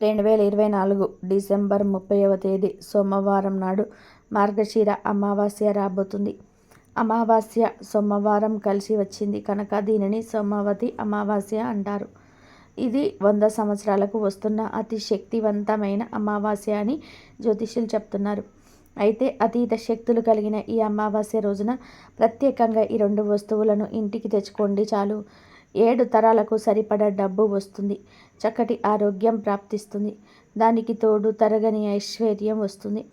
రెండు వేల ఇరవై నాలుగు డిసెంబర్ ముప్పైవ తేదీ సోమవారం నాడు మార్గశిర అమావాస్య రాబోతుంది. అమావాస్య సోమవారం కలిసి వచ్చింది కనుక దీనిని సోమవతి అమావాస్య అంటారు. ఇది వంద సంవత్సరాలకు వస్తున్న అతి శక్తివంతమైన అమావాస్య అని జ్యోతిష్యులు చెప్తున్నారు. అయితే అతీత శక్తులు కలిగిన ఈ అమావాస్య రోజున ప్రత్యేకంగా ఈ రెండు వస్తువులను ఇంటికి తెచ్చుకోండి చాలు. ఏడు తరాలకు సరిపడ డబ్బు వస్తుంది. చక్కటి ఆరోగ్యం ప్రాప్తిస్తుంది. దానికి తోడు తరగని ఐశ్వర్యం వస్తుంది.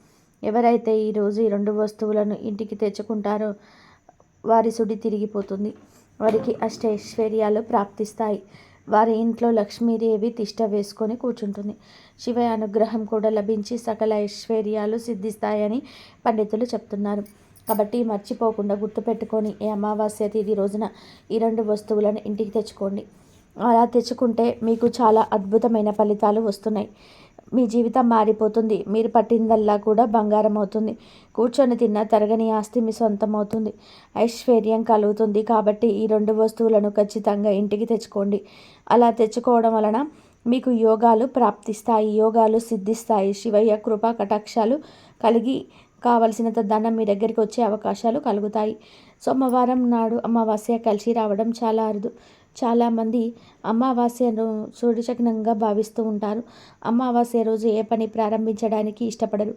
ఎవరైతే ఈరోజు ఈ రెండు వస్తువులను ఇంటికి తెచ్చుకుంటారో వారి సుడి తిరిగిపోతుంది. వారికి అష్టైశ్వర్యాలు ప్రాప్తిస్తాయి. వారి ఇంట్లో లక్ష్మీదేవి తిష్ట వేసుకొని కూర్చుంటుంది. శివ అనుగ్రహం కూడా లభించి సకల ఐశ్వర్యాలు సిద్ధిస్తాయని పండితులు చెప్తున్నారు. కాబట్టి మర్చిపోకుండా గుర్తుపెట్టుకొని ఈ అమావాస్య తేదీ రోజున ఈ రెండు వస్తువులను ఇంటికి తెచ్చుకోండి. అలా తెచ్చుకుంటే మీకు చాలా అద్భుతమైన ఫలితాలు వస్తున్నాయి. మీ జీవితం మారిపోతుంది. మీరు పట్టిందల్లా కూడా బంగారం అవుతుంది. కూర్చొని తిన్న తరగని ఆస్తి మీ సొంతం అవుతుంది. ఐశ్వర్యం కలుగుతుంది కాబట్టి ఈ రెండు వస్తువులను ఖచ్చితంగా ఇంటికి తెచ్చుకోండి. అలా తెచ్చుకోవడం వలన మీకు యోగాలు ప్రాప్తిస్తాయి. యోగాలు సిద్ధిస్తాయి. శివయ్య కృపా కటాక్షాలు కలిగి కావలసినంత ధనం మీ దగ్గరికి వచ్చే అవకాశాలు కలుగుతాయి. సోమవారం నాడు అమావాస్య కలిసి రావడం చాలా అరుదు. చాలామంది అమావాస్యను సూర్యచగ్నంగా భావిస్తూ ఉంటారు. అమావాస్య రోజు ఏ పని ప్రారంభించడానికి ఇష్టపడరు.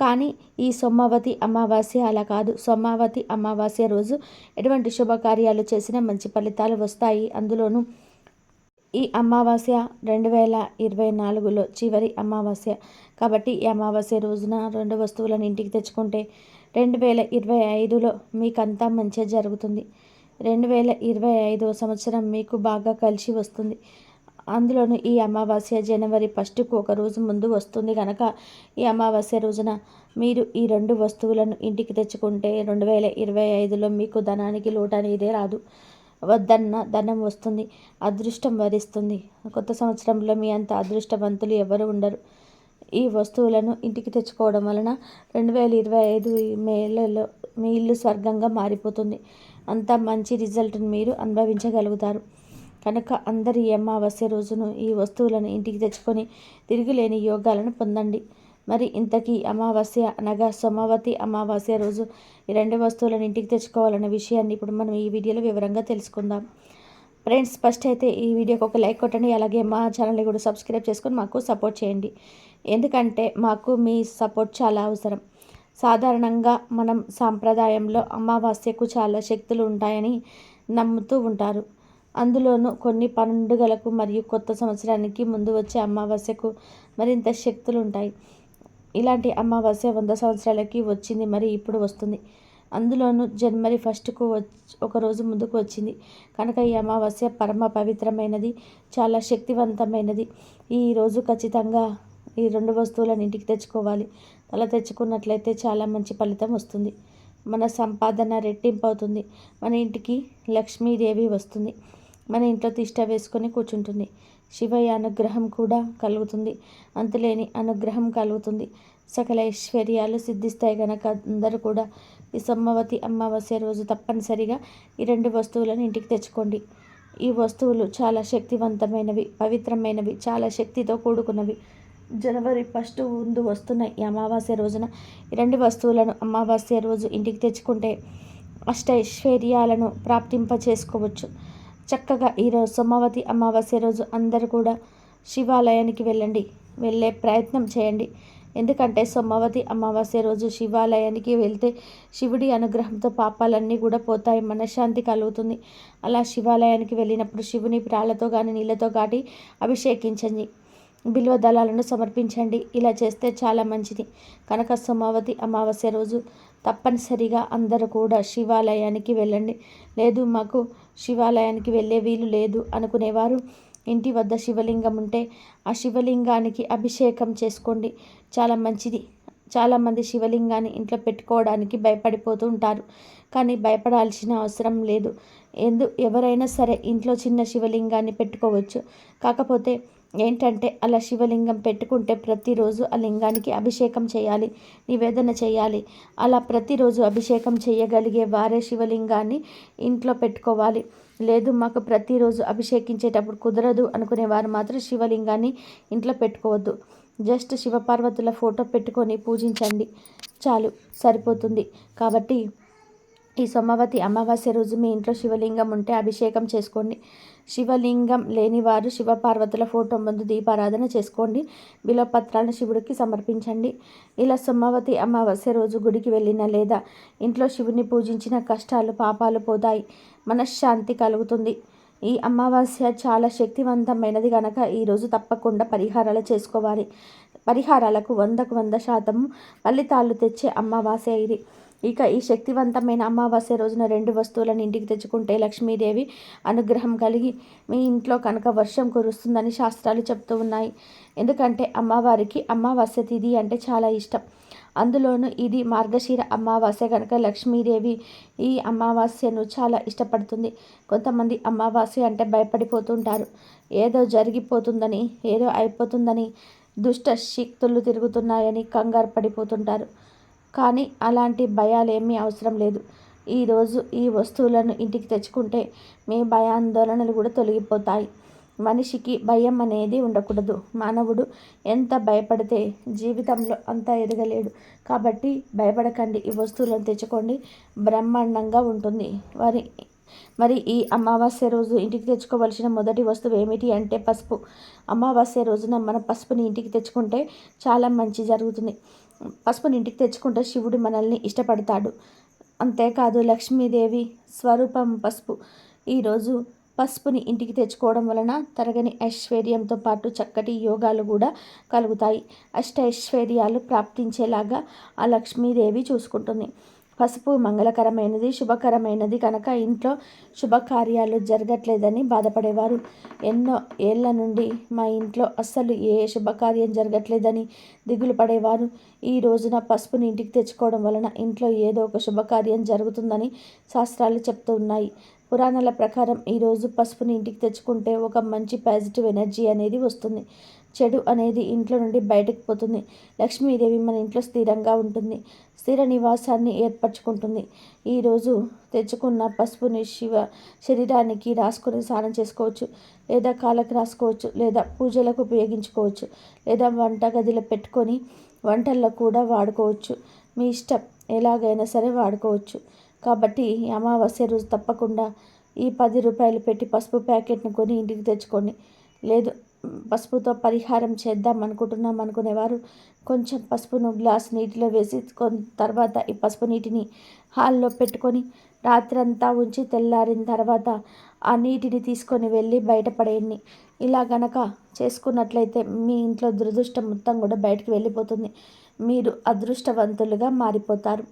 కానీ ఈ సోమవతి అమావాస్య అలా కాదు. సోమావతి అమావాస్య రోజు ఎటువంటి శుభకార్యాలు చేసినా మంచి ఫలితాలు వస్తాయి. అందులోనూ ఈ అమావాస్య రెండు వేల ఇరవై నాలుగులో చివరి అమావాస్య. కాబట్టి ఈ అమావాస్య రోజున రెండు వస్తువులను ఇంటికి తెచ్చుకుంటే రెండు వేల ఇరవై ఐదులో మీకంతా మంచిగా జరుగుతుంది. రెండు వేల ఇరవై ఐదో సంవత్సరం మీకు బాగా కలిసి వస్తుంది. అందులోనూ ఈ అమావాస్య జనవరి ఫస్ట్కు ఒక రోజు ముందు వస్తుంది కనుక ఈ అమావాస్య రోజున మీరు ఈ రెండు వస్తువులను ఇంటికి తెచ్చుకుంటే రెండు వేల ఇరవై ఐదులో మీకు ధనానికి లోటు అనేదే రాదు. వద్దన్న ధనం వస్తుంది అదృష్టం వరిస్తుంది. కొత్త సంవత్సరంలో మీ అంత అదృష్టవంతులు ఎవరు ఉండరు. ఈ వస్తువులను ఇంటికి తెచ్చుకోవడం వలన రెండు వేల ఇరవై ఐదు మేలలో మీ ఇల్లు స్వర్గంగా మారిపోతుంది. అంత మంచి రిజల్ట్ని మీరు అనుభవించగలుగుతారు. కనుక అందరి అమావాస్య రోజును ఈ వస్తువులను ఇంటికి తెచ్చుకొని తిరిగిలేని యోగాలను పొందండి. మరి ఇంతకీ అమావాస్య అనగా సోమవతి అమావాస్య రోజు ఈ రెండు వస్తువులను ఇంటికి తెచ్చుకోవాలన్న విషయాన్ని ఇప్పుడు మనం ఈ వీడియోలో వివరంగా తెలుసుకుందాం. ఫ్రెండ్స్ ఫస్ట్ అయితే ఈ వీడియోకి ఒక లైక్ కొట్టండి అలాగే మా ఛానల్ని కూడా సబ్స్క్రైబ్ చేసుకొని మాకు సపోర్ట్ చేయండి. ఎందుకంటే మాకు మీ సపోర్ట్ చాలా అవసరం. సాధారణంగా మనం సాంప్రదాయంలో అమావాస్యకు చాలా శక్తులు ఉంటాయని నమ్ముతూ ఉంటారు. అందులోనూ కొన్ని పండుగలకు మరియు కొత్త సంవత్సరానికి ముందు వచ్చే అమావాస్యకు మరింత శక్తులు ఉంటాయి. ఇలాంటి అమావాస్య వంద సంవత్సరాలకి వచ్చింది మరి ఇప్పుడు వస్తుంది. అందులోనూ జనవరి ఫస్ట్కు వచ్చి ఒకరోజు ముందుకు వచ్చింది. కనుక ఈ అమావాస్య పరమ పవిత్రమైనది చాలా శక్తివంతమైనది. ఈరోజు ఖచ్చితంగా ఈ రెండు వస్తువులను ఇంటికి తెచ్చుకోవాలి. అలా తెచ్చుకున్నట్లయితే చాలా మంచి ఫలితం వస్తుంది. మన సంపాదన రెట్టింపు అవుతుంది. మన ఇంటికి లక్ష్మీదేవి వస్తుంది. మన ఇంట్లో తిష్ట వేసుకొని కూర్చుంటుంది. శివయ్య అనుగ్రహం కూడా కలుగుతుంది. అంతులేని అనుగ్రహం కలుగుతుంది. సకల ఐశ్వర్యాలు సిద్ధిస్తాయి కనుక అందరూ కూడా ఈ సమ్మవతి అమావాస్య రోజు తప్పనిసరిగా ఈ రెండు వస్తువులను ఇంటికి తెచ్చుకోండి. ఈ వస్తువులు చాలా శక్తివంతమైనవి పవిత్రమైనవి చాలా శక్తితో కూడుకున్నవి. జనవరి ఫస్ట్ ముందు వస్తున్న ఈ అమావాస్య రోజున ఈ రెండు వస్తువులను అమావాస్య రోజు ఇంటికి తెచ్చుకుంటే అష్ట ఐశ్వర్యాలను ప్రాప్తింప చేసుకోవచ్చు చక్కగా ఈరోజు సోమవతి అమావాస్య రోజు అందరూ కూడా శివాలయానికి వెళ్ళండి. వెళ్ళే ప్రయత్నం చేయండి. ఎందుకంటే సోమవతి అమావాస్య రోజు శివాలయానికి వెళ్తే శివుడి అనుగ్రహంతో పాపాలన్నీ కూడా పోతాయి. మనశ్శాంతి కలుగుతుంది. అలా శివాలయానికి వెళ్ళినప్పుడు శివుని ప్రాళ్ళతో కానీ నీళ్ళతో కాటి అభిషేకించండి. బిల్వ దళాలను సమర్పించండి. ఇలా చేస్తే చాలా మంచిది. కనుక సోమావతి అమావాస్య రోజు తప్పనిసరిగా అందరూ కూడా శివాలయానికి వెళ్ళండి. లేదు మాకు శివాలయానికి వెళ్ళే వీలు లేదు అనుకునేవారు. ఇంటి వద్ద శివలింగం ఉంటే ఆ శివలింగానికి అభిషేకం చేసుకోండి. చాలా మంచిది. చాలామంది శివలింగాన్ని ఇంట్లో పెట్టుకోవడానికి భయపడిపోతూ ఉంటారు. కానీ భయపడాల్సిన అవసరం లేదు. ఎందు ఎవరైనా సరే ఇంట్లో చిన్న శివలింగాన్ని పెట్టుకోవచ్చు. కాకపోతే ఏంటంటే అలా శివలింగం పెట్టుకుంటే ప్రతిరోజు ఆ లింగానికి అభిషేకం చేయాలి నివేదన చేయాలి. అలా ప్రతిరోజు అభిషేకం చేయగలిగే వారే శివలింగాన్ని ఇంట్లో పెట్టుకోవాలి. లేదు మాకు ప్రతిరోజు అభిషేకించేటప్పుడు కుదరదు అనుకునే వారు మాత్రం శివలింగాన్ని ఇంట్లో పెట్టుకోవద్దు. జస్ట్ శివపార్వతుల ఫోటో పెట్టుకొని పూజించండి. చాలు సరిపోతుంది. కాబట్టి ఈ సోమవతి అమావాస్య రోజు మీ ఇంట్లో శివలింగం ఉంటే అభిషేకం చేసుకోండి. శివలింగం లేనివారు శివపార్వతుల ఫోటో ముందు దీపారాధన చేసుకోండి. బిలోపత్రాలను శివుడికి సమర్పించండి. ఇలా సోమవతి అమావాస్య రోజు గుడికి వెళ్ళిన లేదా ఇంట్లో శివుని పూజించిన కష్టాలు పాపాలు పోతాయి. మనశ్శాంతి కలుగుతుంది. ఈ అమావాస్య చాలా శక్తివంతమైనది కనుక ఈరోజు తప్పకుండా పరిహారాలు చేసుకోవాలి. పరిహారాలకు వందకు వంద శాతం ఫలితాలు తెచ్చే అమావాస్య ఇది. ఇక ఈ శక్తివంతమైన అమావాస్య రోజున రెండు వస్తువులను ఇంటికి తెచ్చుకుంటే లక్ష్మీదేవి అనుగ్రహం కలిగి మీ ఇంట్లో కనుక వర్షం కురుస్తుందని శాస్త్రాలు చెప్తూ ఉన్నాయి. ఎందుకంటే అమ్మవారికి అమావాస్య తిథి అంటే చాలా ఇష్టం. అందులోనూ ఇది మార్గశీర అమావాస్య కనుక లక్ష్మీదేవి ఈ అమావాస్యను చాలా ఇష్టపడుతుంది. కొంతమంది అమావాస్య అంటే భయపడిపోతుంటారు. ఏదో జరిగిపోతుందని ఏదో అయిపోతుందని దుష్ట శక్తులు తిరుగుతున్నాయని కంగారు పడిపోతుంటారు. కానీ అలాంటి భయాలేమీ అవసరం లేదు. ఈరోజు ఈ వస్తువులను ఇంటికి తెచ్చుకుంటే మీ భయాందోళనలు కూడా తొలగిపోతాయి. మనిషికి భయం అనేది ఉండకూడదు. మానవుడు ఎంత భయపడితే జీవితంలో అంత ఎదగలేడు. కాబట్టి భయపడకండి. ఈ వస్తువులను తెచ్చుకోండి. బ్రహ్మాండంగా ఉంటుంది. వారి మరి ఈ అమావాస్య రోజు ఇంటికి తెచ్చుకోవలసిన మొదటి వస్తువు ఏమిటి అంటే పసుపు. అమావాస్య రోజున మన పసుపుని ఇంటికి తెచ్చుకుంటే చాలా మంచి జరుగుతుంది. పసుపుని ఇంటికి తెచ్చుకుంటే శివుడు మనల్ని ఇష్టపడతాడు. అంతేకాదు లక్ష్మీదేవి స్వరూపం పసుపు. ఈరోజు పసుపుని ఇంటికి తెచ్చుకోవడం వలన తరగని ఐశ్వర్యంతో పాటు చక్కటి యోగాలు కూడా కలుగుతాయి. అష్ట ఐశ్వర్యాలు ప్రాప్తించేలాగా ఆ లక్ష్మీదేవి చూసుకుంటుంది. పసుపు మంగళకరమైనది శుభకరమైనది కనుక ఇంట్లో శుభకార్యాలు జరగట్లేదని బాధపడేవారు. ఎన్నో ఏళ్ళ నుండి మా ఇంట్లో అస్సలు ఏ శుభకార్యం జరగట్లేదని దిగులు పడేవారు. ఈ రోజున పసుపుని ఇంటికి తెచ్చుకోవడం వలన ఇంట్లో ఏదో ఒక శుభకార్యం జరుగుతుందని శాస్త్రాలు చెప్తూ ఉన్నాయి. పురాణాల ప్రకారం ఈరోజు పసుపుని ఇంటికి తెచ్చుకుంటే ఒక మంచి పాజిటివ్ ఎనర్జీ అనేది వస్తుంది. చెడు అనేది ఇంట్లో నుండి బయటకు పోతుంది. లక్ష్మీదేవి మన ఇంట్లో స్థిరంగా ఉంటుంది. స్థిర నివాసాన్ని ఏర్పరచుకుంటుంది. ఈరోజు తెచ్చుకున్న పసుపుని శివ శరీరానికి రాసుకొని స్నానం చేసుకోవచ్చు. లేదా కాలకు రాసుకోవచ్చు. లేదా పూజలకు ఉపయోగించుకోవచ్చు. లేదా వంట గదిలో పెట్టుకొని వంటల్లో కూడా వాడుకోవచ్చు. మీ ఇష్టం ఎలాగైనా సరే వాడుకోవచ్చు. కాబట్టి అమావాస్య రోజు తప్పకుండా ఈ పది రూపాయలు పెట్టి పసుపు ప్యాకెట్ను కొని ఇంటికి తెచ్చుకోండి. లేదు పసుపుతో పరిహారం చేద్దాం అనుకుంటున్నాం అనుకునేవారు కొంచెం పసుపును గ్లాస్ నీటిలో వేసి తర్వాత ఈ పసుపు నీటిని హాల్లో పెట్టుకొని రాత్రంతా ఉంచి తెల్లారిన తర్వాత ఆ నీటిని తీసుకొని వెళ్ళి బయటపడేయండి ఇలా గనక చేసుకున్నట్లయితే మీ ఇంట్లో దురదృష్టం మొత్తం కూడా బయటకు వెళ్ళిపోతుంది. మీరు అదృష్టవంతులుగా మారిపోతారు.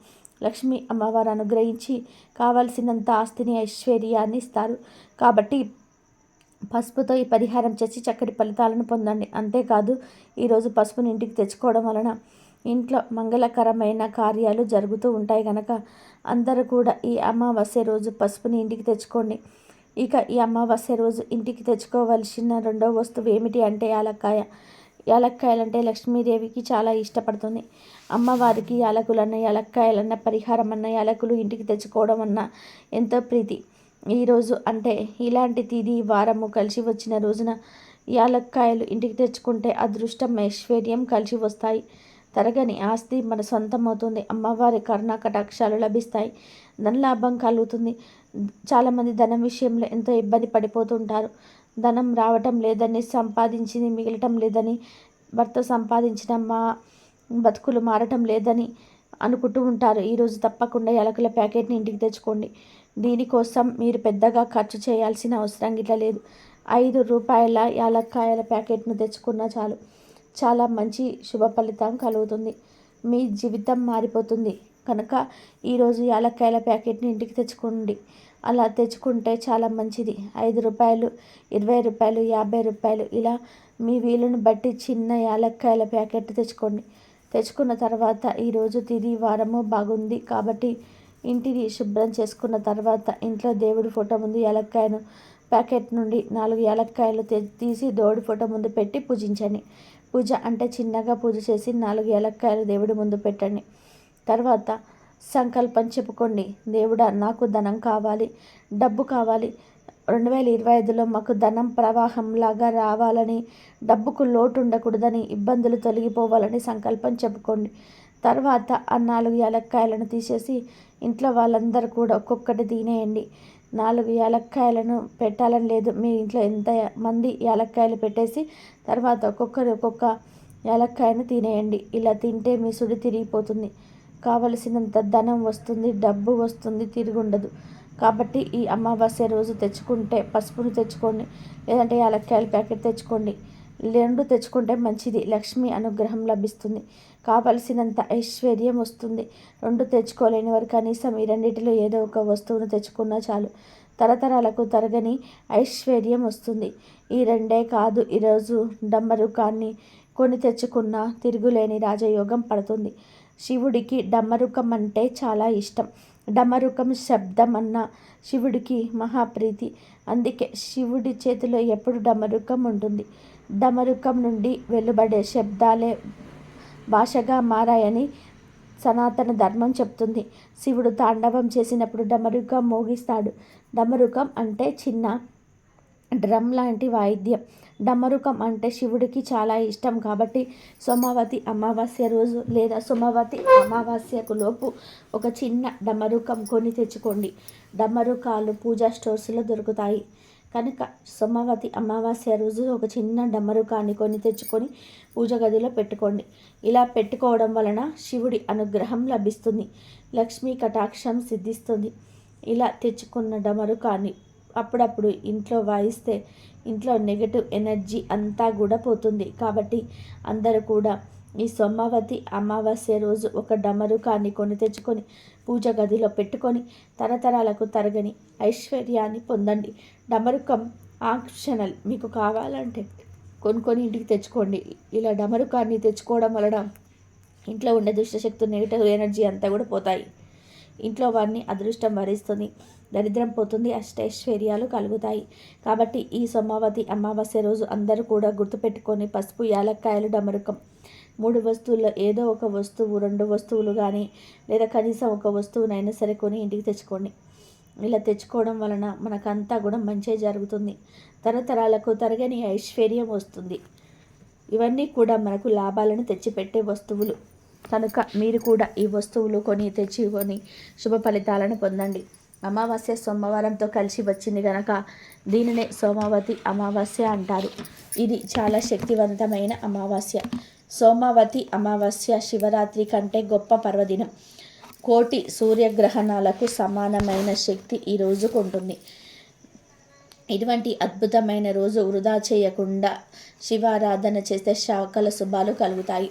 లక్ష్మి అమ్మవారు అనుగ్రహించి కావలసినంత ఆస్తిని ఐశ్వర్యాన్ని ఇస్తారు. కాబట్టి పసుపుతో ఈ పరిహారం చేసి చక్కటి ఫలితాలను పొందండి. అంతేకాదు ఈరోజు పసుపుని ఇంటికి తెచ్చుకోవడం వలన ఇంట్లో మంగళకరమైన కార్యాలు జరుగుతూ ఉంటాయి కనుక అందరూ కూడా ఈ అమావాస్య రోజు పసుపుని ఇంటికి తెచ్చుకోండి. ఇక ఈ అమావాస్య రోజు ఇంటికి తెచ్చుకోవలసిన రెండవ వస్తువు ఏమిటి అంటే యాలక్కాయ. యాలక్కాయలంటే లక్ష్మీదేవికి చాలా ఇష్టపడుతుంది. అమ్మవారికి యాలకులన్న యాలక్కాయలన్న పరిహారం అన్న యాలకులు ఇంటికి తెచ్చుకోవడం అన్న ఎంతో ప్రీతి. ఈరోజు అంటే ఇలాంటి తిది వారము కలిసి వచ్చిన రోజున యాలక్కాయలు ఇంటికి తెచ్చుకుంటే అదృష్టం ఐశ్వర్యం కలిసి వస్తాయి. తరగని ఆస్తి మన సొంతం అవుతుంది అమ్మవారి కరుణ కటాక్షాలు లభిస్తాయి. ధనలాభం కలుగుతుంది. చాలామంది ధనం విషయంలో ఎంతో ఇబ్బంది పడిపోతుంటారు. ధనం రావటం లేదని సంపాదించింది మిగలటం లేదని భర్త సంపాదించిన మా బతుకులు మారటం లేదని అనుకుంటూ ఉంటారు. ఈరోజు తప్పకుండా ఎలకల ప్యాకెట్ని ఇంటికి తెచ్చుకోండి. దీనికోసం మీరు పెద్దగా ఖర్చు చేయాల్సిన అవసరం గిట్ల లేదు. ఐదు రూపాయల యాలక్కాయల ప్యాకెట్ను తెచ్చుకున్నా చాలు. చాలా మంచి శుభ ఫలితం కలుగుతుంది. మీ జీవితం మారిపోతుంది. కనుక ఈరోజు యాలక్కాయల ప్యాకెట్ని ఇంటికి తెచ్చుకోండి. అలా తెచ్చుకుంటే చాలా మంచిది. ఐదు రూపాయలు ఇరవై రూపాయలు యాభై రూపాయలు ఇలా మీ వీలును బట్టి చిన్న యాలక్కాయల ప్యాకెట్ తెచ్చుకోండి. తెచ్చుకున్న తర్వాత ఈరోజు తిరిగి వారము బాగుంది కాబట్టి ఇంటిని శుభ్రం చేసుకున్న తర్వాత ఇంట్లో దేవుడి ఫోటో ముందు ఏలక్కాయను ప్యాకెట్ నుండి నాలుగు ఏలక్కాయలు తీసి దేవుడి ఫోటో ముందు పెట్టి పూజించండి. పూజ అంటే చిన్నగా పూజ చేసి నాలుగు ఏలక్కాయలు దేవుడి ముందు పెట్టండి. తర్వాత సంకల్పం చెప్పుకోండి. దేవుడా నాకు ధనం కావాలి డబ్బు కావాలి. రెండు వేల ఇరవై ఐదులో మాకు ధనం ప్రవాహంలాగా రావాలని డబ్బుకు లోటు ఉండకూడదని ఇబ్బందులు తొలగిపోవాలని సంకల్పం చెప్పుకోండి. తర్వాత ఆ నాలుగు యాలక్కాయలను తీసేసి ఇంట్లో వాళ్ళందరూ కూడా ఒక్కొక్కటి తినేయండి. నాలుగు యాలక్కాయలను పెట్టాలని లేదు. మీ ఇంట్లో ఎంత మంది యాలక్కాయలు పెట్టేసి తర్వాత ఒక్కొక్కరు ఒక్కొక్క యాలక్కాయను తినేయండి. ఇలా తింటే మీ సుడి తిరిగిపోతుంది. కావలసినంత ధనం వస్తుంది డబ్బు వస్తుంది తిరుగుండదు. కాబట్టి ఈ అమావాస్య రోజు తెచ్చుకుంటే పసుపును తెచ్చుకోండి లేదంటే యాలక్కాయల ప్యాకెట్ తెచ్చుకోండి. రెండు తెచ్చుకుంటే మంచిది. లక్ష్మి అనుగ్రహం లభిస్తుంది. కావలసినంత ఐశ్వర్యం వస్తుంది. రెండు తెచ్చుకోలేని వారు కనీసం ఈ రెండింటిలో ఏదో ఒక వస్తువును తెచ్చుకున్నా చాలు. తరతరాలకు తరగని ఐశ్వర్యం వస్తుంది. ఈ రెండే కాదు ఈరోజు డమ్మరుకాన్ని కొని తెచ్చుకున్న తిరుగులేని రాజయోగం పడుతుంది. శివుడికి డమ్మరుకం అంటే చాలా ఇష్టం. డమరుకం శబ్దం అన్న శివుడికి మహాప్రీతి. అందుకే శివుడి చేతిలో ఎప్పుడు డమరుకం ఉంటుంది. డమరుకం నుండి వెలువడే శబ్దాలే భాషగా మారాయని సనాతన ధర్మం చెప్తుంది. శివుడు తాండవం చేసినప్పుడు డమరుకం మోగిస్తాడు. డమరుకం అంటే చిన్న డ్రమ్ లాంటి వాయిద్యం. డమరుకం అంటే శివుడికి చాలా ఇష్టం కాబట్టి సోమవతి అమావాస్య రోజు లేదా సోమవతి అమావాస్యకు లోపు ఒక చిన్న డమరుకం కొని తెచ్చుకోండి. డమరుకాలు పూజా స్టోర్స్లో దొరుకుతాయి. కనుక సోమవతి అమావాస్య రోజు ఒక చిన్న డమరుకాన్ని కొని తెచ్చుకొని పూజ గదిలో పెట్టుకోండి. ఇలా పెట్టుకోవడం వలన శివుడి అనుగ్రహం లభిస్తుంది. లక్ష్మీ కటాక్షం సిద్ధిస్తుంది. ఇలా తెచ్చుకున్న డమరుకాన్ని అప్పుడప్పుడు ఇంట్లో వాయిస్తే ఇంట్లో నెగటివ్ ఎనర్జీ అంతా కూడా పోతుంది. కాబట్టి అందరూ కూడా ఈ సోమవతి అమావాస్య రోజు ఒక డమరుకాన్ని కొని తెచ్చుకొని పూజ గదిలో పెట్టుకొని తరతరాలకు తరగని ఐశ్వర్యాన్ని పొందండి. డమరుకం ఆక్షనల్ మీకు కావాలంటే కొనుక్కొని ఇంటికి తెచ్చుకోండి. ఇలా డమరుకాన్ని తెచ్చుకోవడం వలన ఇంట్లో ఉండే దుష్టశక్తి నెగిటివ్ ఎనర్జీ అంతా కూడా పోతాయి. ఇంట్లో వారిని అదృష్టం వరిస్తుంది. దరిద్రం పోతుంది. అష్టైశ్వర్యాలు కలుగుతాయి. కాబట్టి ఈ సోమావతి అమావాస్య రోజు అందరూ కూడా గుర్తుపెట్టుకొని పసుపు యాలక్కాయలు డమరుకం మూడు వస్తువుల్లో ఏదో ఒక వస్తువు రెండు వస్తువులు కానీ లేదా కనీసం ఒక వస్తువునైనా సరే కొని ఇంటికి తెచ్చుకోండి. ఇలా తెచ్చుకోవడం వలన మనకంతా కూడా మంచి జరుగుతుంది. తరతరాలకు తరగని ఐశ్వర్యం వస్తుంది. ఇవన్నీ కూడా మనకు లాభాలను తెచ్చిపెట్టే వస్తువులు. కనుక మీరు కూడా ఈ వస్తువులు కొని తెచ్చుకొని శుభ ఫలితాలను పొందండి. అమావాస్య సోమవారంతో కలిసి వచ్చింది కనుక దీనినే సోమావతి అమావాస్య అంటారు. ఇది చాలా శక్తివంతమైన అమావాస్య. సోమావతి అమావాస్య శివరాత్రి కంటే గొప్ప పర్వదినం. కోటి సూర్యగ్రహణాలకు సమానమైన శక్తి ఈ రోజుకు ఉంటుంది ఇటువంటి అద్భుతమైన రోజు వృధా చేయకుండా శివారాధన చేస్తే శాఖల శుభాలు కలుగుతాయి.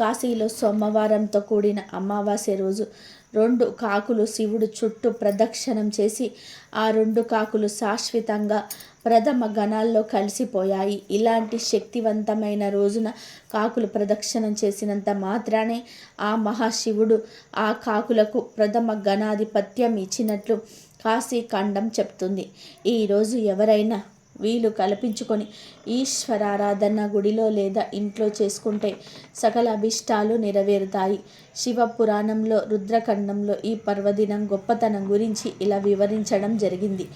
కాశీలో సోమవారంతో కూడిన అమావాస్య రోజు రెండు కాకులు శివుడు చుట్టూ ప్రదక్షిణం చేసి ఆ రెండు కాకులు శాశ్వతంగా ప్రథమ గణాల్లో కలిసిపోయాయి. ఇలాంటి శక్తివంతమైన రోజున కాకులు ప్రదక్షిణం చేసినంత మాత్రానే ఆ మహాశివుడు ఆ కాకులకు ప్రథమ గణాధిపత్యం ఇచ్చినట్లు కాశీఖండం చెప్తుంది. ఈరోజు ఎవరైనా వీలు కల్పించుకొని ఈశ్వరారాధన గుడిలో లేదా ఇంట్లో చేసుకుంటే సకల అభిష్టాలు నెరవేరుతాయి. శివ పురాణంలో రుద్రఖండంలో ఈ పర్వదినం గొప్పతనం గురించి ఇలా వివరించడం జరిగింది.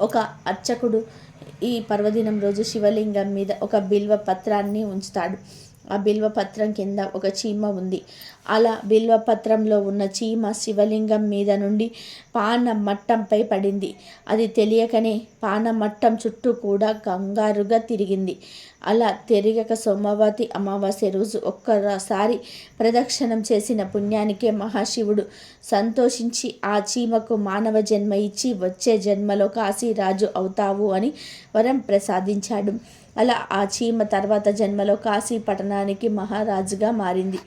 ఒక అర్చకుడు ఈ పర్వదినం రోజు శివలింగం మీద ఒక బిల్వ పత్రాన్ని ఉంచుతాడు. ఆ బిల్వపత్రం కింద ఒక చీమ ఉంది. అలా బిల్వపత్రంలో ఉన్న చీమ శివలింగం మీద నుండి పాన మట్టంపై పడింది. అది తెలియకనే పాన మట్టం చుట్టూ కూడా కంగారుగా తిరిగింది. అలా తిరగక సోమవతి అమావాస్య రోజు ఒక్కసారి ప్రదక్షిణం చేసిన పుణ్యానికే మహాశివుడు సంతోషించి ఆ చీమకు మానవ జన్మ ఇచ్చి వచ్చే జన్మలో కాశీరాజు అవుతావు అని వరం ప్రసాదించాడు. అలా ఆ చీమ తర్వాత జన్మలో కాశీ పట్టణానికి మహారాజుగా మారింది.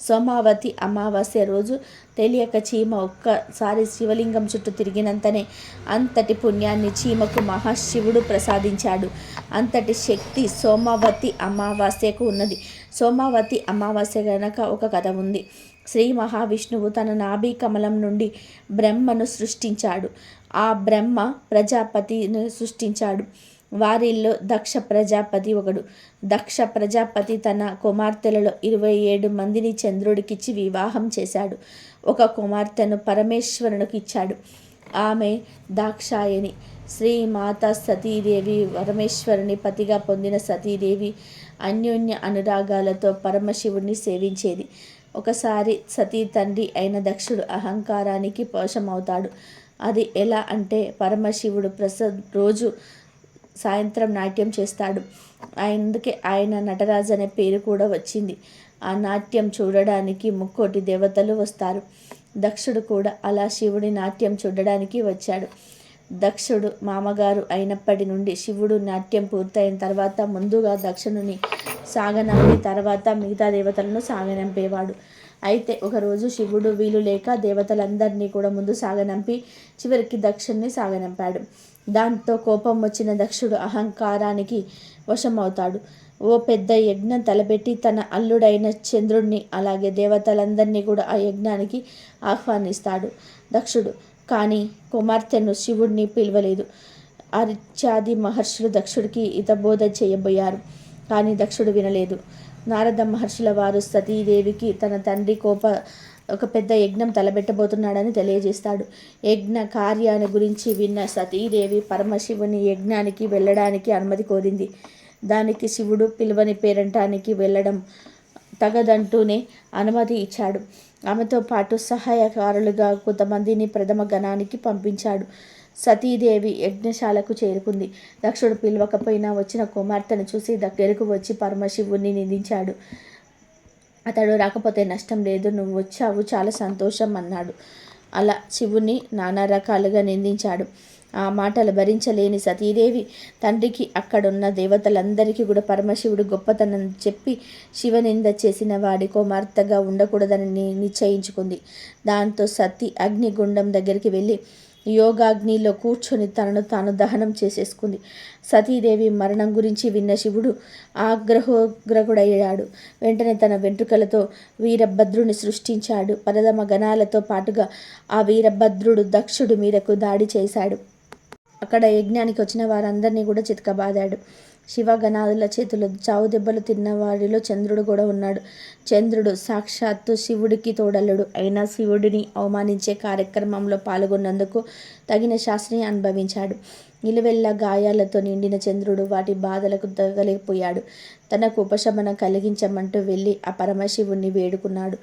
సోమావతి అమావాస్య రోజు తెలియక చీమ ఒక్కసారి శివలింగం చుట్టూ తిరిగినంతనే అంతటి పుణ్యాన్ని చీమకు మహాశివుడు ప్రసాదించాడు. అంతటి శక్తి సోమావతి అమావాస్యకు ఉన్నది. సోమావతి అమావాస్య గనక ఒక కథ ఉంది. శ్రీ మహావిష్ణువు తన నాభి కమలం నుండి బ్రహ్మను సృష్టించాడు. ఆ బ్రహ్మ ప్రజాపతిని సృష్టించాడు. వారిల్లో దక్ష ప్రజాపతి ఒకడు. దక్ష ప్రజాపతి తన కుమార్తెలలో ఇరవై ఏడు మందిని చంద్రుడికిచ్చి వివాహం చేశాడు. ఒక కుమార్తెను పరమేశ్వరునికి ఇచ్చాడు ఆమె దాక్షాయని శ్రీ మాత సతీదేవి పరమేశ్వరుని పతిగా పొందిన సతీదేవి అన్యోన్య అనురాగాలతో పరమశివుణ్ణి సేవించేది. ఒకసారి సతీ తండ్రి అయిన దక్షుడు అహంకారానికి పోషమవుతాడు. అది ఎలా అంటే పరమశివుడు ప్రస రోజు సాయంత్రం నాట్యం చేస్తాడు. అందుకే ఆయన నటరాజు అనే పేరు కూడా వచ్చింది. ఆ నాట్యం చూడడానికి ముక్కోటి దేవతలు వస్తారు. దక్షుడు కూడా అలా శివుడి నాట్యం చూడడానికి వచ్చాడు. దక్షుడు మామగారు అయినప్పటి నుండి శివుడు నాట్యం పూర్తయిన తర్వాత ముందుగా దక్షుని సాగనంపి తర్వాత మిగతా దేవతలను సాగనంపేవాడు. అయితే ఒకరోజు శివుడు వీలు లేక దేవతలందరినీ కూడా ముందు సాగనంపి చివరికి దక్షుణ్ణి సాగనంపాడు. దాంతో కోపం వచ్చిన దక్షుడు అహంకారానికి వశమవుతాడు. ఓ పెద్ద యజ్ఞం తలపెట్టి తన అల్లుడైన చంద్రుణ్ణి అలాగే దేవతలందరినీ కూడా ఆ యజ్ఞానికి ఆహ్వానిస్తాడు దక్షుడు. కానీ కుమార్తెను శివుడిని పిలవలేదు. అరిత్యాది మహర్షులు దక్షుడికి ఇతబోధ చేయబోయారు కానీ దక్షుడు వినలేదు. నారద మహర్షుల వారు సతీదేవికి తన తండ్రి కోప ఒక పెద్ద యజ్ఞం తలబెట్టబోతున్నాడని తెలియజేస్తాడు. యజ్ఞ కార్యాన్ని గురించి విన్న సతీదేవి పరమశివుని యజ్ఞానికి వెళ్ళడానికి అనుమతి కోరింది. దానికి శివుడు పిలువని పేరంటానికి వెళ్ళడం తగదంటూనే అనుమతి ఇచ్చాడు. ఆమెతో పాటు సహాయకారులుగా కొంతమందిని ప్రథమ గణానికి పంపించాడు. సతీదేవి యజ్ఞశాలకు చేరుకుంది. దక్షుడు పిలవకపోయినా వచ్చిన కుమార్తెను చూసి దగ్గరకు వచ్చి పరమశివుణ్ణి నిందించాడు. అతడు రాకపోతే నష్టం లేదు నువ్వు వచ్చావు చాలా సంతోషం అన్నాడు. అలా శివుని నానా రకాలుగా నిందించాడు. ఆ మాటలు భరించలేని సతీదేవి తండ్రికి అక్కడున్న దేవతలందరికీ కూడా పరమశివుడు గొప్పతనం చెప్పి శివనింద చేసిన వాడి కుమార్తెగా ఉండకూడదని నిశ్చయించుకుంది. దాంతో సతీ అగ్నిగుండం దగ్గరికి వెళ్ళి యోగాగ్నిలో కూర్చొని తనను తాను దహనం చేసేసుకుంది. సతీదేవి మరణం గురించి విన్న శివుడు ఆగ్రహోగ్రగుడయ్యాడు. వెంటనే తన వెంట్రుకలతో వీరభద్రుని సృష్టించాడు. పరదమ గణాలతో పాటుగా ఆ వీరభద్రుడు దక్షుడు మీదకు దాడి చేశాడు. అక్కడ యజ్ఞానికి వచ్చిన వారందరినీ కూడా చితకబాదాడు. శివగణాదుల చేతులు చావు దెబ్బలు తిన్నవాడిలో చంద్రుడు కూడా ఉన్నాడు. చంద్రుడు సాక్షాత్తు శివుడికి తోడల్లుడు. అయినా శివుడిని అవమానించే కార్యక్రమంలో పాల్గొన్నందుకు తగిన శాస్త్రిని అనుభవించాడు. నిలువెల్ల గాయాలతో నిండిన చంద్రుడు వాటి బాధలకు తగలిపోయాడు. తనకు ఉపశమనం కలిగించమంటూ వెళ్ళి ఆ పరమశివుణ్ణి వేడుకున్నాడు.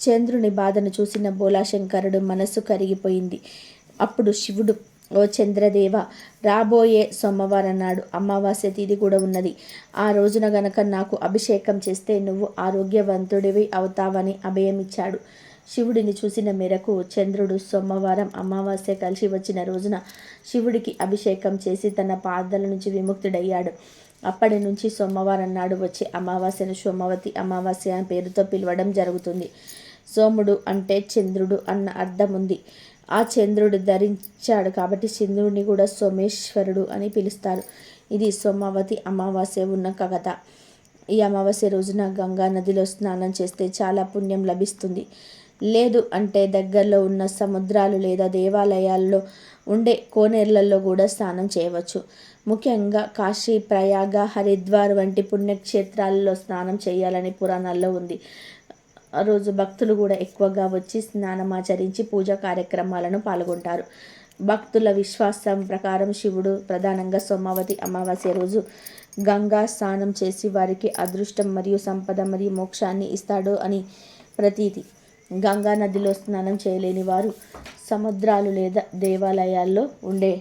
చంద్రుని బాధను చూసిన బోలాశంకరుడు మనస్సు కరిగిపోయింది. అప్పుడు శివుడు ఓ చంద్రదేవ రాబోయే సోమవారం నాడు అమావాస్య తిథి కూడా ఉన్నది. ఆ రోజున గనక నాకు అభిషేకం చేస్తే నువ్వు ఆరోగ్యవంతుడివి అవుతావని అభయమిచ్చాడు. శివుడిని చూసిన మేరకు చంద్రుడు సోమవారం అమావాస్య కలిసి వచ్చిన రోజున శివుడికి అభిషేకం చేసి తన పాదల నుంచి విముక్తుడయ్యాడు. అప్పటి నుంచి సోమవారం నాడు వచ్చే అమావాస్యను సోమవతి అమావాస్య పేరుతో పిలవడం జరుగుతుంది. సోముడు అంటే చంద్రుడు అన్న అర్థం ఉంది ఆ చంద్రుడు ధరించాడు కాబట్టి చంద్రుడిని కూడా సోమేశ్వరుడు అని పిలుస్తారు. ఇది సోమావతి అమావాస్య ఉన్న కథ. ఈ అమావాస్య రోజున గంగా నదిలో స్నానం చేస్తే చాలా పుణ్యం లభిస్తుంది. లేదు అంటే దగ్గరలో ఉన్న సముద్రాలు లేదా దేవాలయాల్లో ఉండే కోనేర్లలో కూడా స్నానం చేయవచ్చు. ముఖ్యంగా కాశీ ప్రయాగ హరిద్వార్ వంటి పుణ్యక్షేత్రాలలో స్నానం చేయాలని పురాణాల్లో ఉంది. ఆ రోజు భక్తులు కూడా ఎక్కువగా వచ్చి స్నానమాచరించి పూజా కార్యక్రమాలను పాల్గొంటారు. భక్తుల విశ్వాసం ప్రకారం శివుడు ప్రధానంగా సోమావతి అమావాస్య రోజు గంగా స్నానం చేసి వారికి అదృష్టం మరియు సంపద మరియు మోక్షాన్ని ఇస్తాడు అని ప్రతీతి. గంగా నదిలో స్నానం చేయలేని వారు సముద్రాలు లేదా దేవాలయాల్లో ఉండే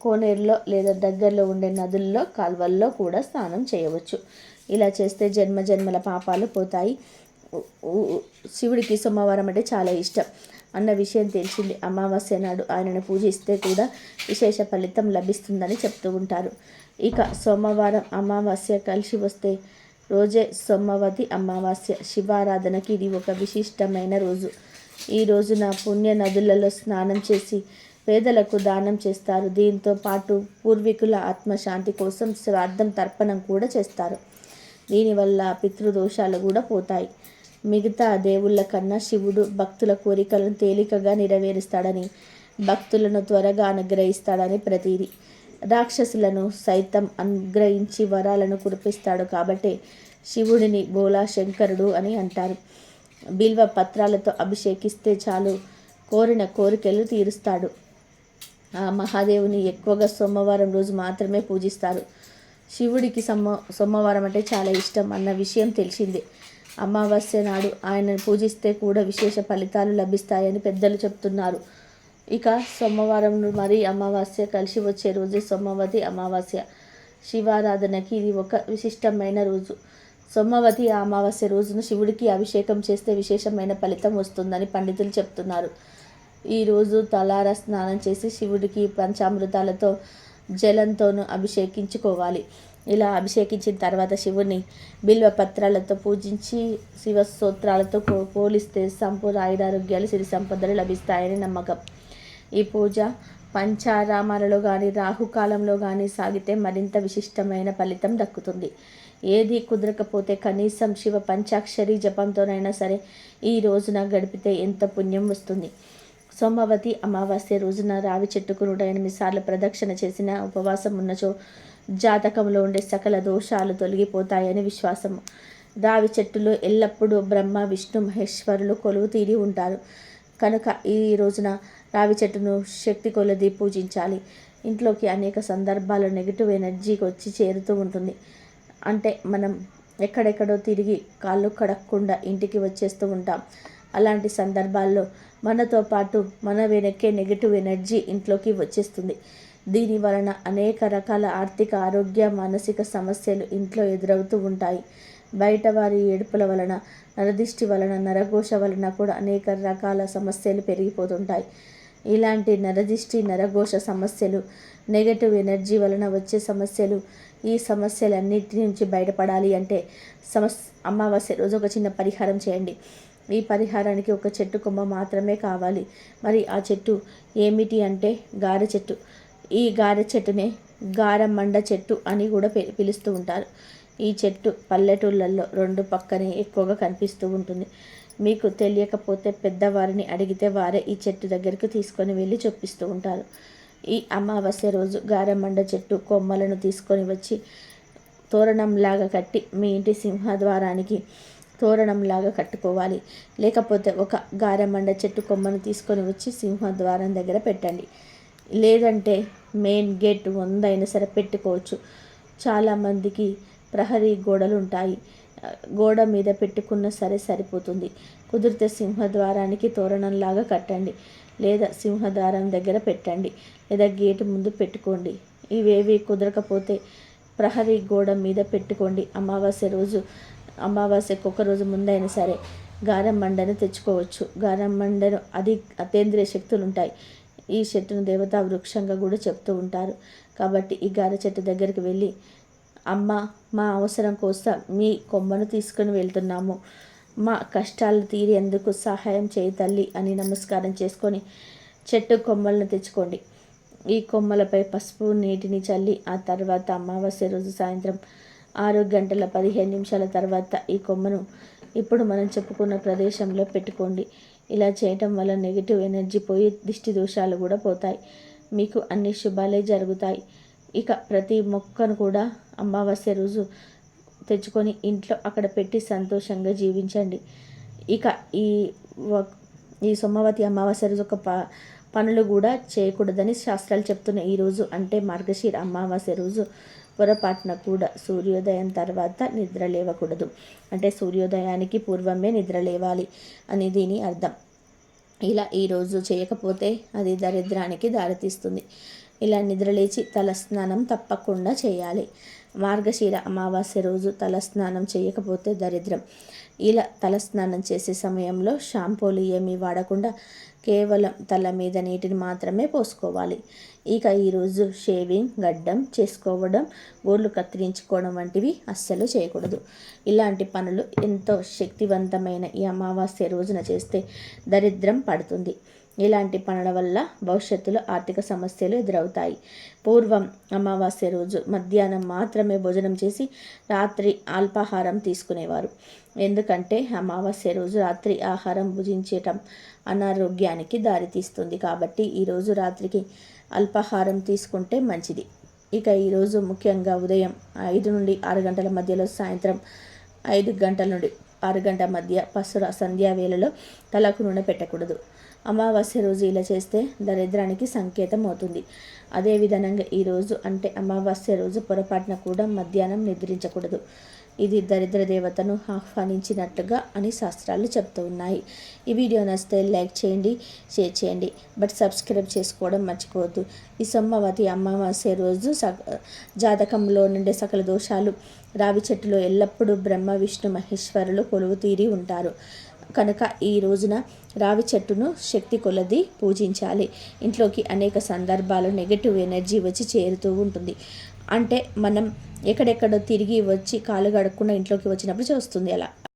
కోనేరులో లేదా దగ్గరలో ఉండే నదుల్లో కాల్వల్లో కూడా స్నానం చేయవచ్చు. ఇలా చేస్తే జన్మ జన్మల పాపాలు పోతాయి. శివుడికి సోమవారం అంటే చాలా ఇష్టం అన్న విషయం తెలిసింది. అమావాస్య నాడు ఆయనను పూజిస్తే కూడా విశేష ఫలితం లభిస్తుందని చెప్తూ ఉంటారు. ఇక సోమవారం అమావాస్య కలిసి వస్తే రోజే సోమవతి అమావాస్య శివారాధనకి ఇది ఒక విశిష్టమైన రోజు. ఈ రోజున పుణ్య నదులలో స్నానం చేసి పేదలకు దానం చేస్తారు. దీంతో పాటు పూర్వీకుల ఆత్మశాంతి కోసం శ్రాద్ధం తర్పణం కూడా చేస్తారు. దీనివల్ల పితృదోషాలు కూడా పోతాయి. మిగతా దేవుళ్ళ కన్నా శివుడు భక్తుల కోరికలను తేలికగా నెరవేరుస్తాడని భక్తులను త్వరగా అనుగ్రహిస్తాడని ప్రతీది. రాక్షసులను సైతం అనుగ్రహించి వరాలను కురిపిస్తాడు కాబట్టి శివుడిని బోలా శంకరుడు అని అంటారు. బిల్వ పత్రాలతో అభిషేకిస్తే చాలు కోరిన కోరికలు తీరుస్తాడు. ఆ మహాదేవుని ఎక్కువగా సోమవారం రోజు మాత్రమే పూజిస్తారు. శివుడికి సోమ సోమవారం అంటే చాలా ఇష్టం అన్న విషయం తెలిసిందే. అమావాస్య నాడు ఆయనను పూజిస్తే కూడా విశేష ఫలితాలు లభిస్తాయని పెద్దలు చెప్తున్నారు. ఇక సోమవారం మరి అమావాస్య కలిసి వచ్చే రోజు సోమవతి అమావాస్య శివారాధనకి ఇది ఒక విశిష్టమైన రోజు. సోమవతి అమావాస్య రోజును శివుడికి అభిషేకం చేస్తే విశేషమైన ఫలితం వస్తుందని పండితులు చెప్తున్నారు. ఈరోజు తలార స్నానం చేసి శివుడికి పంచామృతాలతో జలంతోనూ అభిషేకించుకోవాలి. ఇలా అభిషేకించిన తర్వాత శివుని బిల్వ పత్రాలతో పూజించి శివస్తోత్రాలతో పోలిస్తే సంపూర్ణ ఆయురారోగ్యాలు సిరి సంపదలు లభిస్తాయని నమ్మకం. ఈ పూజ పంచారామాలలో కానీ రాహుకాలంలో కానీ సాగితే మరింత విశిష్టమైన ఫలితం దక్కుతుంది. ఏది కుదరకపోతే కనీసం శివ పంచాక్షరి జపంతోనైనా సరే ఈ రోజున గడిపితే ఎంత పుణ్యం వస్తుంది. సోమవతి అమావాస్య రోజున రావి చెట్టుకు నూట ఎనిమిది సార్లు ప్రదక్షిణ చేసిన ఉపవాసం ఉన్నచో జాతకంలో ఉండే సకల దోషాలు తొలగిపోతాయని విశ్వాసము. రావి చెట్టులో ఎల్లప్పుడూ బ్రహ్మ విష్ణు మహేశ్వరులు కొలువు తీరి ఉంటారు. కనుక ఈ రోజున రావి చెట్టును శక్తి కొలది పూజించాలి. ఇంట్లోకి అనేక సందర్భాల్లో నెగిటివ్ ఎనర్జీకి వచ్చి చేరుతూ ఉంటుంది. అంటే మనం ఎక్కడెక్కడో తిరిగి కాళ్ళు కడక్కుండా ఇంటికి వచ్చేస్తూ ఉంటాం. అలాంటి సందర్భాల్లో మనతో పాటు మన వెనక్కే నెగిటివ్ ఎనర్జీ ఇంట్లోకి వచ్చేస్తుంది. దీని వలన అనేక రకాల ఆర్థిక ఆరోగ్య మానసిక సమస్యలు ఇంట్లో ఎదురవుతూ ఉంటాయి. బయట వారి ఏడుపుల వలన నరదిష్టి వలన నరఘోష వలన కూడా అనేక రకాల సమస్యలు పెరిగిపోతుంటాయి. ఇలాంటి నరదిష్టి నరఘోష సమస్యలు నెగటివ్ ఎనర్జీ వలన వచ్చే సమస్యలు ఈ సమస్యలన్నిటి నుంచి బయటపడాలి అంటే సమస్ అమావాస్య రోజు ఒక చిన్న పరిహారం చేయండి. ఈ పరిహారానికి ఒక చెట్టు కొమ్మ మాత్రమే కావాలి. మరి ఆ చెట్టు ఏమిటి అంటే గారె చెట్టు. ఈ గారె చెట్టునే గారమండ చెట్టు అని కూడా పిలుస్తూ ఉంటారు. ఈ చెట్టు పల్లెటూళ్ళల్లో రెండు పక్కనే ఎక్కువగా కనిపిస్తూ ఉంటుంది. మీకు తెలియకపోతే పెద్దవారిని అడిగితే వారే ఈ చెట్టు దగ్గరికి తీసుకొని వెళ్ళి చొప్పిస్తూ ఉంటారు. ఈ అమావాస్య రోజు గారమండ చెట్టు కొమ్మలను తీసుకొని వచ్చి తోరణంలాగా కట్టి మీ ఇంటి సింహద్వారానికి తోరణంలాగా కట్టుకోవాలి. లేకపోతే ఒక గారమండ చెట్టు కొమ్మను తీసుకొని వచ్చి సింహద్వారం దగ్గర పెట్టండి. లేదంటే మెయిన్ గేట్ వందైనా సరే పెట్టుకోవచ్చు. చాలామందికి ప్రహరీ గోడలు ఉంటాయి గోడ మీద పెట్టుకున్న సరే సరిపోతుంది. కుదిరితే సింహద్వారానికి తోరణంలాగా కట్టండి. లేదా సింహద్వారం దగ్గర పెట్టండి. లేదా గేటు ముందు పెట్టుకోండి. ఇవేవి కుదరకపోతే ప్రహరీ గోడ మీద పెట్టుకోండి. అమావాస్య రోజు అమావాస్యకు ఒక రోజు ముందైనా సరే గారం మండను తెచ్చుకోవచ్చు. గారం మండను అది అతేంద్రియ శక్తులు ఉంటాయి ఈ చెట్టును దేవతా వృక్షంగా కూడా చెప్తూ ఉంటారు. కాబట్టి ఈ గార చెట్టు దగ్గరికి వెళ్ళి అమ్మ మా అవసరం కోసం మీ కొమ్మను తీసుకుని వెళ్తున్నాము. మా కష్టాలు తీరేందుకు సహాయం చేయి తల్లి అని నమస్కారం చేసుకొని చెట్టు కొమ్మలను తెచ్చుకోండి. ఈ కొమ్మలపై పసుపు నీటిని చల్లి ఆ తర్వాత అమావాస్య రోజు సాయంత్రం ఆరు గంటల పదిహేను నిమిషాల తర్వాత ఈ కొమ్మను ఇప్పుడు మనం చెప్పుకున్న ప్రదేశంలో పెట్టుకోండి. ఇలా చేయటం వల్ల నెగిటివ్ ఎనర్జీ పోయి దిష్టి దోషాలు కూడా పోతాయి. మీకు అన్ని శుభాలే జరుగుతాయి. ఇక ప్రతి మొక్కను కూడా అమావాస్య రోజు తెచ్చుకొని ఇంట్లో అక్కడ పెట్టి సంతోషంగా జీవించండి. ఇక ఈ ఈ సోమవతి అమావాస్య రోజు ఒక ప పనులు కూడా చేయకూడదని శాస్త్రాలు చెప్తున్నాయి. ఈరోజు అంటే మార్గశీర అమావాస్య రోజు పొరపాటున కూడా సూర్యోదయం తర్వాత నిద్ర లేవకూడదు. అంటే సూర్యోదయానికి పూర్వమే నిద్ర లేవాలి అని దీని అర్థం. ఇలా ఈరోజు చేయకపోతే అది దరిద్రానికి దారితీస్తుంది. ఇలా నిద్రలేచి తలస్నానం తప్పకుండా చేయాలి. మార్గశీర అమావాస్య రోజు తలస్నానం చేయకపోతే దరిద్రం. ఇలా తలస్నానం చేసే సమయంలో షాంపూలు ఏమీ వాడకుండా కేవలం తల మీద నీటిని మాత్రమే పోసుకోవాలి. ఇక ఈరోజు షేవింగ్ గడ్డం చేసుకోవడం గోళ్ళు కత్తిరించుకోవడం వంటివి అస్సలు చేయకూడదు. ఇలాంటి పనులు ఎంతో శక్తివంతమైన ఈ అమావాస్య రోజున చేస్తే దరిద్రం పడుతుంది. ఇలాంటి పనుల వల్ల భవిష్యత్తులో ఆర్థిక సమస్యలు ఎదురవుతాయి. పూర్వం అమావాస్య రోజు మధ్యాహ్నం మాత్రమే భోజనం చేసి రాత్రి అల్పాహారం తీసుకునేవారు. ఎందుకంటే అమావాస్య రోజు రాత్రి ఆహారం భుజించటం అనారోగ్యానికి దారితీస్తుంది కాబట్టి ఈరోజు రాత్రికి అల్పాహారం తీసుకుంటే మంచిది. ఇక ఈరోజు ముఖ్యంగా ఉదయం ఐదు నుండి ఆరు గంటల మధ్యలో సాయంత్రం ఐదు గంటల నుండి ఆరు గంటల మధ్య పసుర సంధ్యా వేళలో తలకు నూనె పెట్టకూడదు. అమావాస్య రోజు ఇలా చేస్తే దరిద్రానికి సంకేతం అవుతుంది. అదేవిధంగా ఈరోజు అంటే అమావాస్య రోజు పొరపాటున కూడా మధ్యాహ్నం నిద్రించకూడదు. ఇది దరిద్ర దేవతను ఆహ్వానించినట్లుగా అని శాస్త్రాలు చెప్తూ ఉన్నాయి. ఈ వీడియో నచ్చితే లైక్ చేయండి షేర్ చేయండి. బట్ సబ్స్క్రైబ్ చేసుకోవడం మర్చిపోవద్దు. ఈ సోమవతి అమావాస్య రోజు స జాతకంలో నుండే సకల దోషాలు రావి చెట్టులో ఎల్లప్పుడూ బ్రహ్మ విష్ణు మహేశ్వరులు కొలువు తీరి ఉంటారు. కనుక ఈ రోజున రావి చెట్టును శక్తి కొలది పూజించాలి. ఇంట్లోకి అనేక సందర్భాలు నెగటివ్ ఎనర్జీ వచ్చి చేరుతూ ఉంటుంది. అంటే మనం ఎక్కడెక్కడో తిరిగి వచ్చి కాలు గడకుండా ఇంట్లోకి వచ్చినప్పుడు చూస్తుంది అలా.